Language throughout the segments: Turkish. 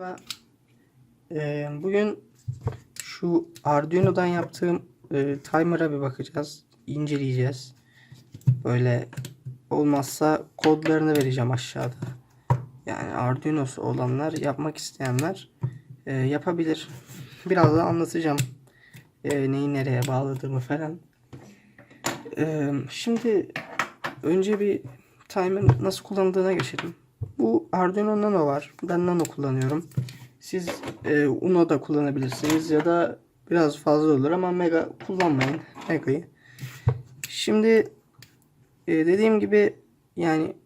Merhaba. Ee, bugün şu Arduino'dan yaptığım e, timer'a bir bakacağız. inceleyeceğiz. Böyle olmazsa kodlarını vereceğim aşağıda. Yani Arduino'su olanlar, yapmak isteyenler e, yapabilir. Biraz da anlatacağım. E, neyi nereye bağladığımı falan. E, şimdi önce bir timer nasıl kullanıldığına geçelim. Bu Arduino Nano var. Ben Nano kullanıyorum. Siz e, Uno da kullanabilirsiniz ya da biraz fazla olur ama Mega kullanmayın. Mega'yı. Şimdi e, dediğim gibi yani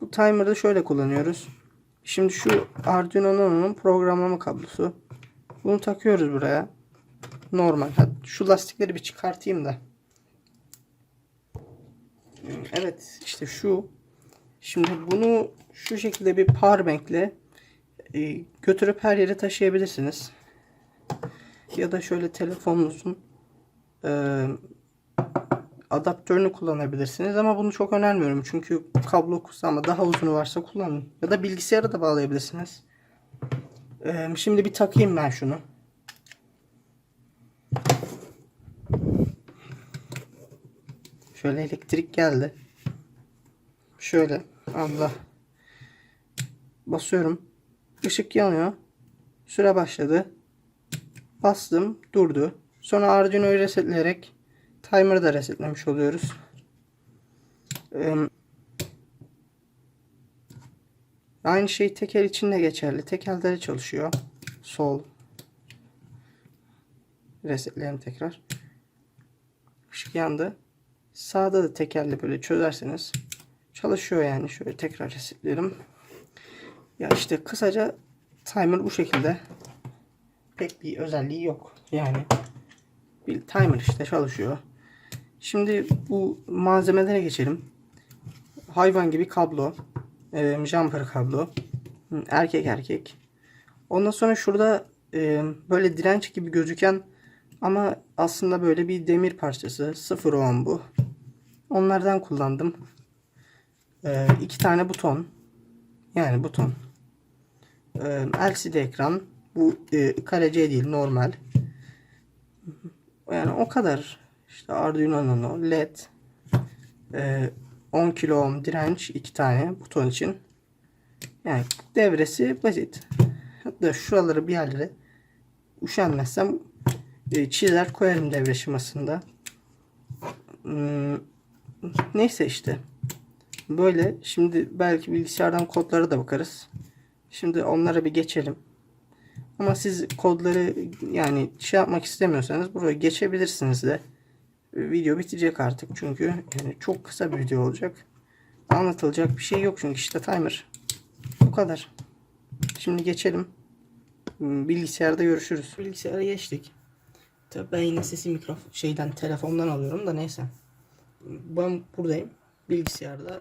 bu timer'ı şöyle kullanıyoruz. Şimdi şu Arduino Nano'nun programlama kablosu. Bunu takıyoruz buraya. Normal. Şu lastikleri bir çıkartayım da. Evet işte şu. Şimdi bunu şu şekilde bir powerbank'le e, götürüp her yere taşıyabilirsiniz. Ya da şöyle telefonunuzun e, adaptörünü kullanabilirsiniz ama bunu çok önermiyorum çünkü kablo ama daha uzunu varsa kullanın. Ya da bilgisayara da bağlayabilirsiniz. E, şimdi bir takayım ben şunu. Şöyle elektrik geldi. Şöyle Allah. Basıyorum. Işık yanıyor. Süre başladı. Bastım. Durdu. Sonra Arduino'yu resetleyerek timer'ı da resetlemiş oluyoruz. Ee, aynı şey tekel için de geçerli. Tekelde de çalışıyor. Sol. Resetleyelim tekrar. Işık yandı. Sağda da tekerle böyle çözerseniz çalışıyor yani. Şöyle tekrar resetleyelim. Ya işte kısaca timer bu şekilde. Pek bir özelliği yok. Yani bir timer işte çalışıyor. Şimdi bu malzemelere geçelim. Hayvan gibi kablo. E, jumper kablo. Erkek erkek. Ondan sonra şurada e, böyle direnç gibi gözüken ama aslında böyle bir demir parçası. 0 ohm bu. Onlardan kullandım. Ee, iki tane buton. Yani buton. Ee, LCD ekran. Bu e, kare C değil normal. Yani o kadar. İşte Arduino Nano, LED, e, 10 kilo ohm direnç iki tane buton için. Yani devresi basit. Hatta şuraları bir yerlere üşenmezsem e, çizer koyarım devre şemasında. Hmm, neyse işte. Böyle. Şimdi belki bilgisayardan kodlara da bakarız. Şimdi onlara bir geçelim. Ama siz kodları yani şey yapmak istemiyorsanız buraya geçebilirsiniz de. Video bitecek artık çünkü yani çok kısa bir video olacak. Anlatılacak bir şey yok çünkü işte timer. Bu kadar. Şimdi geçelim. Bilgisayarda görüşürüz. Bilgisayara geçtik. Tabii ben yine sesi mikrofon şeyden telefondan alıyorum da neyse. Ben buradayım. Bilgisayarda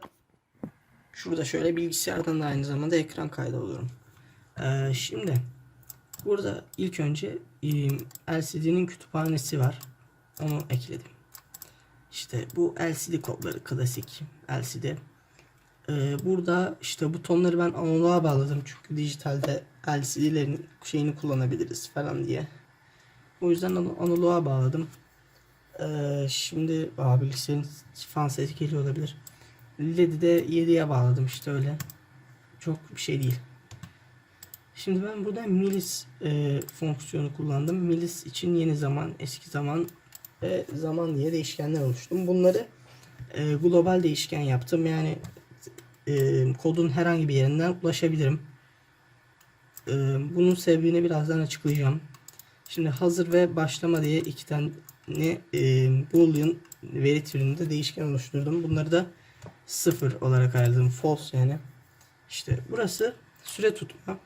Şurada şöyle bilgisayardan da aynı zamanda ekran kaydı alıyorum. Ee, şimdi burada ilk önce LCD'nin kütüphanesi var. Onu ekledim. İşte bu LCD kodları klasik LCD. Ee, burada işte butonları ben analoğa bağladım çünkü dijitalde LCD'lerin şeyini kullanabiliriz falan diye. O yüzden analoğa bağladım. Ee, şimdi aa, bilgisayarın fan sesi geliyor olabilir. LED'i de 7'ye bağladım işte öyle. Çok bir şey değil. Şimdi ben burada milis e, fonksiyonu kullandım. Milis için yeni zaman, eski zaman ve zaman diye değişkenler oluşturdum. Bunları e, global değişken yaptım. Yani e, kodun herhangi bir yerinden ulaşabilirim. E, bunun sebebini birazdan açıklayacağım. Şimdi hazır ve başlama diye iki tane e, boolean veri türünde değişken oluşturdum. Bunları da sıfır olarak ayarladım. False yani. İşte burası süre tutma.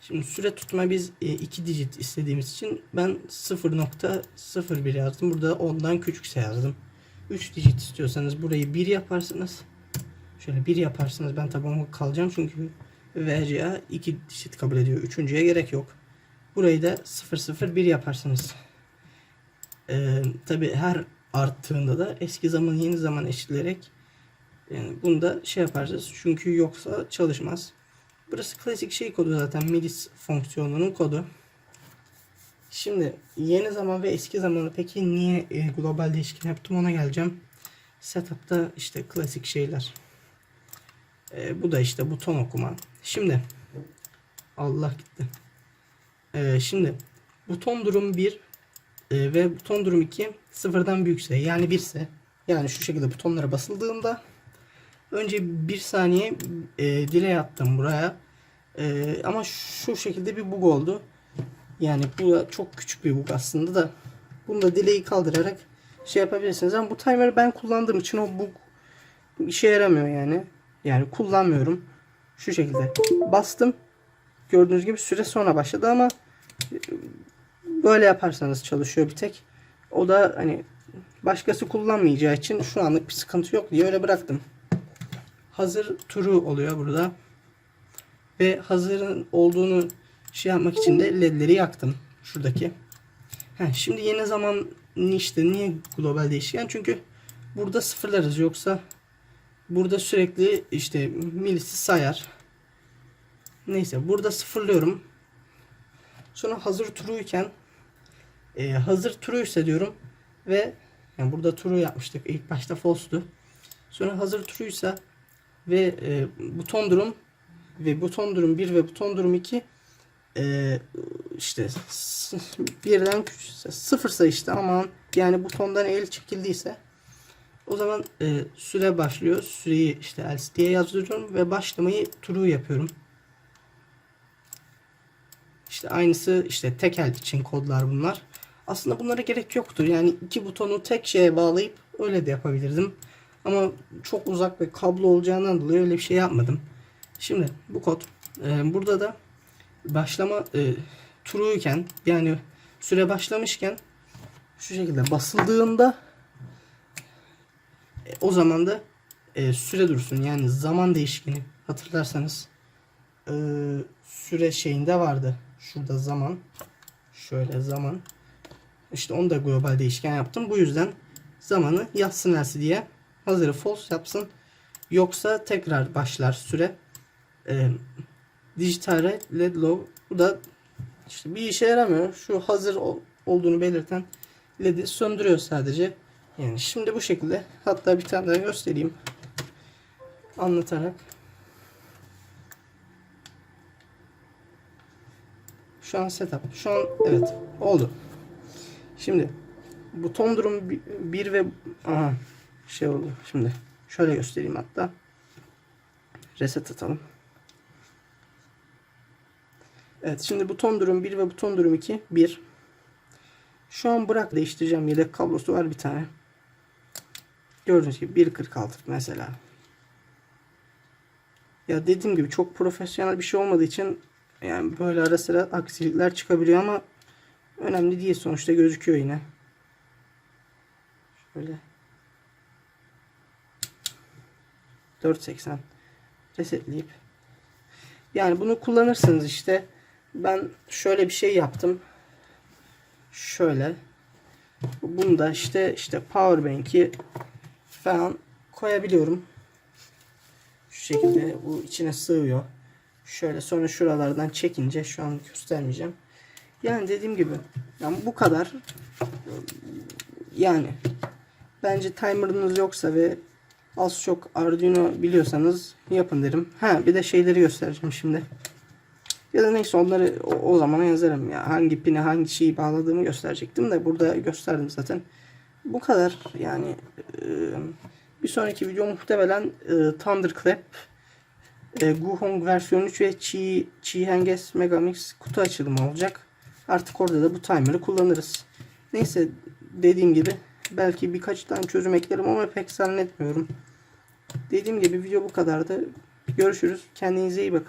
Şimdi süre tutma biz e, iki digit istediğimiz için ben 0.01 yazdım. Burada 10'dan küçükse yazdım. 3 digit istiyorsanız burayı 1 yaparsınız. Şöyle 1 yaparsınız. Ben tabi kalacağım çünkü VCA 2 digit kabul ediyor. Üçüncüye gerek yok. Burayı da 001 yaparsınız. Ee, tabi her arttığında da eski zaman yeni zaman eşitleyerek yani bunu da şey yaparız çünkü yoksa çalışmaz. Burası klasik şey kodu zaten. Milis fonksiyonunun kodu. Şimdi yeni zaman ve eski zamanı peki niye e, global değişken yaptım ona geleceğim. Setup'ta işte klasik şeyler. E, bu da işte buton okuma. Şimdi Allah gitti. E, şimdi buton durum 1 e, ve buton durum 2 sıfırdan büyükse yani 1 ise yani şu şekilde butonlara basıldığında önce 1 saniye e, delay attım buraya. E, ama şu şekilde bir bug oldu. Yani bu çok küçük bir bug aslında da. Bunu da delay'i kaldırarak şey yapabilirsiniz. Ama bu timer'ı ben kullandığım için o bug işe yaramıyor yani. Yani kullanmıyorum. Şu şekilde bastım. Gördüğünüz gibi süre sonra başladı ama e, böyle yaparsanız çalışıyor bir tek. O da hani başkası kullanmayacağı için şu anlık bir sıkıntı yok diye öyle bıraktım. Hazır turu oluyor burada. Ve hazırın olduğunu şey yapmak için de ledleri yaktım. Şuradaki. Heh, şimdi yeni zaman işte niye global değişken? Çünkü burada sıfırlarız yoksa burada sürekli işte milisi sayar. Neyse burada sıfırlıyorum. Sonra hazır true'yken e, hazır true ise diyorum ve yani burada true yapmıştık. İlk başta false'tu. Sonra hazır true ise ve e, buton durum ve buton durum 1 ve buton durum 2 e, işte birden küçükse sıfırsa işte aman yani butondan el çekildiyse o zaman e, süre başlıyor. Süreyi işte else diye yazdırıyorum ve başlamayı true yapıyorum. İşte aynısı işte tekel için kodlar bunlar. Aslında bunlara gerek yoktur. Yani iki butonu tek şeye bağlayıp öyle de yapabilirdim. Ama çok uzak ve kablo olacağından dolayı öyle bir şey yapmadım. Şimdi bu kod e, burada da başlama e, true'yken yani süre başlamışken şu şekilde basıldığında e, o zaman da e, süre dursun. Yani zaman değişkeni hatırlarsanız e, süre şeyinde vardı. Şurada zaman şöyle zaman işte onu da global değişken yaptım. Bu yüzden zamanı yazsın diye hazırı false yapsın. Yoksa tekrar başlar süre. E, dijital led low bu da işte bir işe yaramıyor. Şu hazır ol- olduğunu belirten led'i söndürüyor sadece. Yani şimdi bu şekilde hatta bir tane daha göstereyim anlatarak. Şu an setup. Şu an evet oldu. Şimdi buton durum 1 ve aha şey oldu. Şimdi şöyle göstereyim hatta. Reset atalım. Evet şimdi buton durum 1 ve buton durum 2 1. Şu an bırak değiştireceğim. Yedek kablosu var bir tane. Gördüğünüz gibi 1.46 mesela. Ya dediğim gibi çok profesyonel bir şey olmadığı için yani böyle ara sıra aksilikler çıkabiliyor ama önemli değil sonuçta gözüküyor yine. Şöyle 4.80 resetleyip yani bunu kullanırsınız işte. Ben şöyle bir şey yaptım. Şöyle. Bunu da işte işte powerbank'i falan koyabiliyorum. Şu şekilde bu içine sığıyor. Şöyle sonra şuralardan çekince şu an göstermeyeceğim. Yani dediğim gibi yani bu kadar. Yani bence timer'ınız yoksa ve az çok Arduino biliyorsanız yapın derim. Ha bir de şeyleri göstereceğim şimdi. Ya da neyse onları o, o zamana yazarım ya. Hangi pine hangi şeyi bağladığımı gösterecektim de burada gösterdim zaten. Bu kadar yani e, bir sonraki video muhtemelen e, Thunderclap e, Guhong versiyon 3 ve Chi, Chi Henges Megamix kutu açılımı olacak. Artık orada da bu timer'ı kullanırız. Neyse dediğim gibi belki birkaç tane çözüm eklerim ama pek zannetmiyorum. Dediğim gibi video bu kadardı. Görüşürüz. Kendinize iyi bakın.